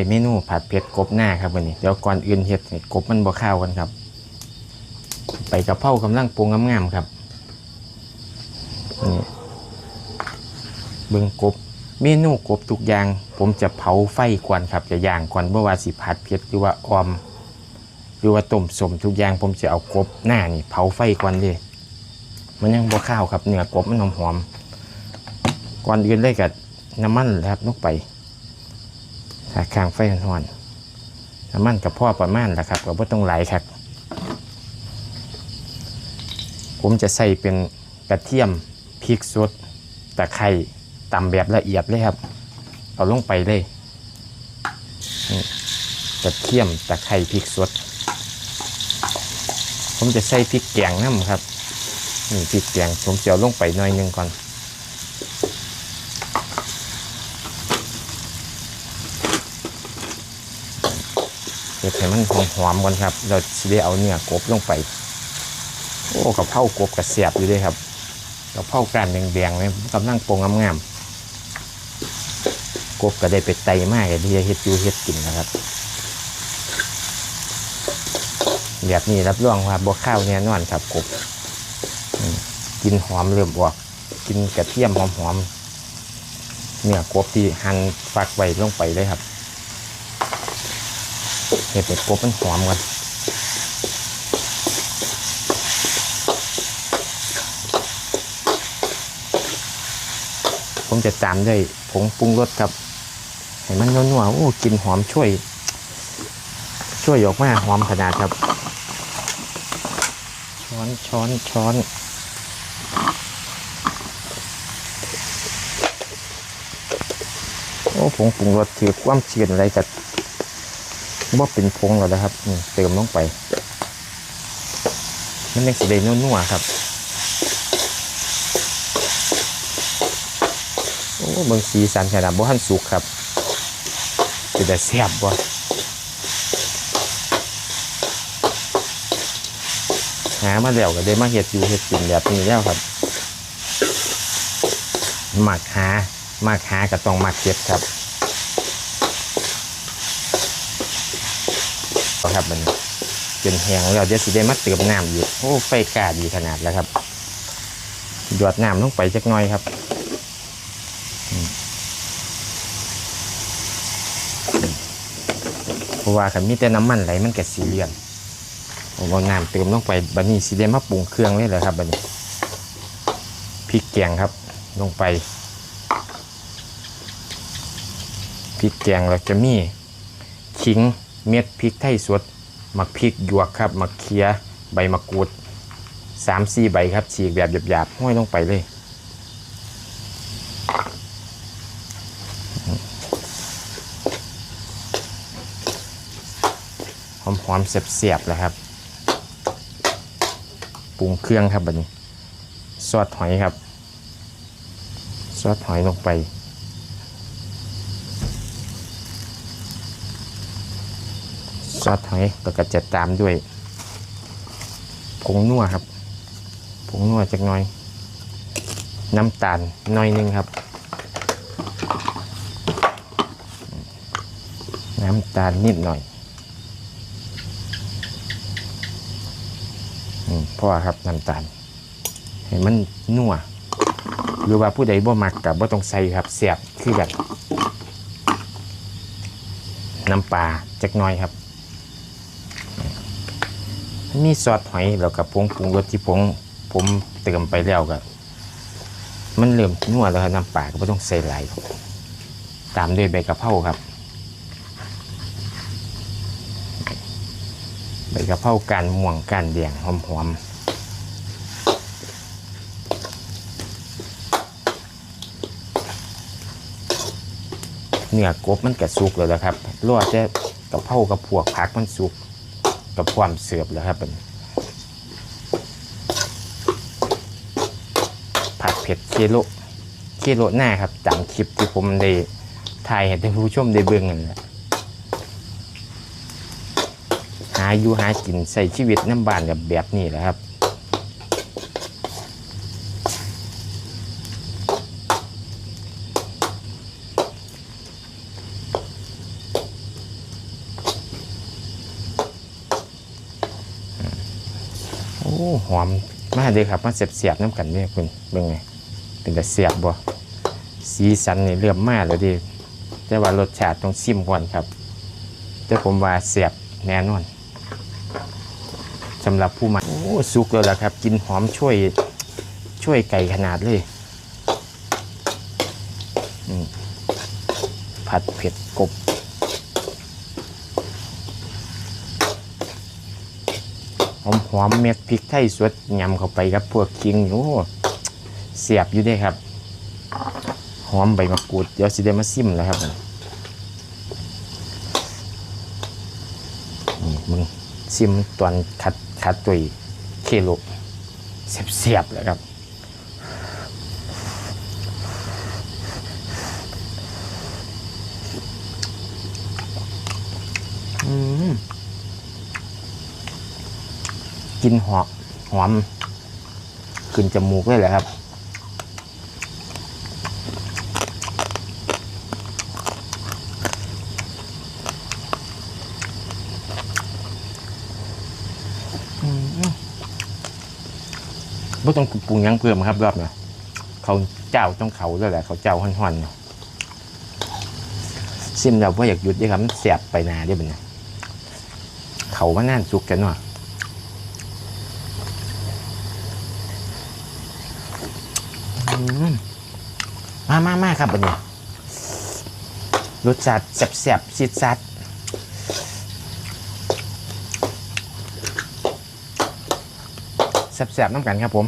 เป็นเมนูผัดเผ็ดกบหน้าครับวันนี้เดี๋ยวก่อนอื่นเฮ็ดให้กบมันบ่ข้าวกันครับ ไปกระเพรากำลังปรุงงามๆครับนี่เบิ่งกบเมนูกบทุกอย่าง ผมจะเผาไฟก่อนครับจะย่างก่อนเมื่อว่าสิผัดเผ็ดหรือว่าออมหรือว่าต้มสมทุกอย่างผมจะเอากบหน้านี่เผาไฟก่อนเลยมันยังบ่ข้าวครับเนื้อกบมันหอมหอมๆก่อนอื่นเลยกับน้ำมันครับลงไป ถ้าข้างไฟห่อนน้ำมันกับพ่อประมาณแหละครับก็บ่ต้องไหลครับ ผมจะใส่เป็นกระเทียมพริกสดตะไคร้ตำแบบละเอียดเลยครับ เอาลงไปเลยกระเทียมตะไคร้พริกสด ผมจะใส่พริกแกงน้ำครับนี่พริกแกงผมจะเอาลงไปหน่อยนึงก่อน เดี๋ยวให้มันหอมๆก่อนครับ เราจะได้เอาเนื้อกบลงไป โอ้กับเผากบกับเสียบอยู่ด้วยครับกับเผาการแดงๆเลยกำลังโปรงงามๆกบก็ได้ไปไตมากเลยที่จะเฮ็ดยูเฮ็ดกินนะครับแบบนี้รับรองว่าบวข้าวแน่นอนครับกบกินหอมเริ่มออกกินกระเทียมหอมๆเนื้อกบที่หั่นฟักไว้ลงไปเลยครับ เห็ดเป็ดกบมันหอมก่อนผมจะตามด้วยผงปรุงรสครับให้มันนัวๆโอ้กลินหอมช่วย ช่วยออกมาหอมขนาดครับ ช้อนช้อนช้อนโอ้ผงปรุงรสถือความเชียนอะไรกับ ว่าเป็นผงแล้วนะครับเติมลงไป มันยังสีแดงนัวๆครับโอ้บิ่งสีสันขนาดบ่ทันสุกครับจะได้แซ่บบ่หามาแล้วก็ได้มาเฮ็ดอยู่เฮ็ดกินแบบนี้แล้วครับหมักหาหมักหาก็ต้องหมักเก็บครับเอา ครับมันจนแห้งแล้วเดี๋ยวสิได้มาเติมน้ำอีกโอ้ไฟกล้าดีขนาดแล้วครับหยดน้ำลงไปจักหน่อยครับเพราะว่าคันมีแต่น้ำมันไหลมันก็สีเลือนผมเอาน้ำเติมลงไปบัดนี้สีเดมาปรุงเครื่องเลยเลยครับบัดนี้พริกแกงครับลงไปพริกแกงเราจะมีขิง เม็ดพริกไทยสดหมักพริกหยวกครับหมักเคียใบมะกรูดสามสี่ใบครับฉีกแบบหยาบๆห้อยลงไปเลยหอมหอมๆเสียบๆแล้วครับปรุงเครื่องครับบัดนี้ ซอสหอยครับ ซอสหอยลงไป อสหอยแล้วก็จะตามด้วยผงนัวครับผงนัวจักหน่อย น้ำตาลหน่อยหนึงครับ น้ำตาลนิดหน่อยอืมเพราะว่าครับน้ำตาลให้มันนัวหรือว่าผู้ใดบ่มักกับบ่ต้องใส่ครับเสียบคือแบบน้ำปลาจักน่อยครับ มีซอสหอยแล้วกับผงปรุงรสที่ผมผมเติมไปแล้วก็มันเริ่มนัวแล้วครับน้ำปลาก็บ่ต้องใส่ไหลตามด้วยใบกะเพราครับ ใบกะเพราการม่วงการแดงหอมๆเนื้อกบมันกระสุกแล้วนะครับรอดจะกะเพรากับพวกผักมันสุก กับความเสือบแล้วครับเป็นผัดเผ็ดเคโลเคโลหน้าครับตามคลิปที่ผมได้ถ่ายให้ท่านผู้ชมได้เบิ่งนั่นแหละหาอยู่หากินใส่ชีวิตน้ำบานกับแบบนี้แหละครับ หอมมากเลยครับมาเสียบๆน้ำกันเนี่ยคุณเบิ่งไงเป็นแต่เสียบบ่สีสันนี่เริ่มมากแล้วดิแต่ว่ารสชาติต้องซิมก่อนครับ แต่ผมว่าเสียบแน่นอนสำหรับผู้มาโอ้สุกแล้วล่ะครับ กินหอมช่วยช่วยไก่ขนาดเลยผัดเผ็ดกบ หอมหอมเม็ดพริกไทยสดยำเข้าไปกับพวกคิงโอ้เสียบอยู่ด้ครับ หอมใบมะกรูด เดี๋ยวสิได้มาซิมแล้วครับนี่มึงซิมตอนคัดคัดตัวเคโลเสียบเสียบๆแล้วครับอืม กินหอมหอมขึ้นจมูกเลยแหละครับอืมไม่ต้องปรุงยังเพิ่มครับรอบเนี้ยเขาเจ้าต้องเขาด้วยแหละเขาเจ้าห่อนๆเนาะซิมเราพ่อยากหยุดด้ครับมันเสียบไปนาได้เป็นไงเขามานั่นสุกกันเนาะ มามามาครับบันนี้รสชาติแสบๆซิดซัดแสบๆน้ำกันครับผม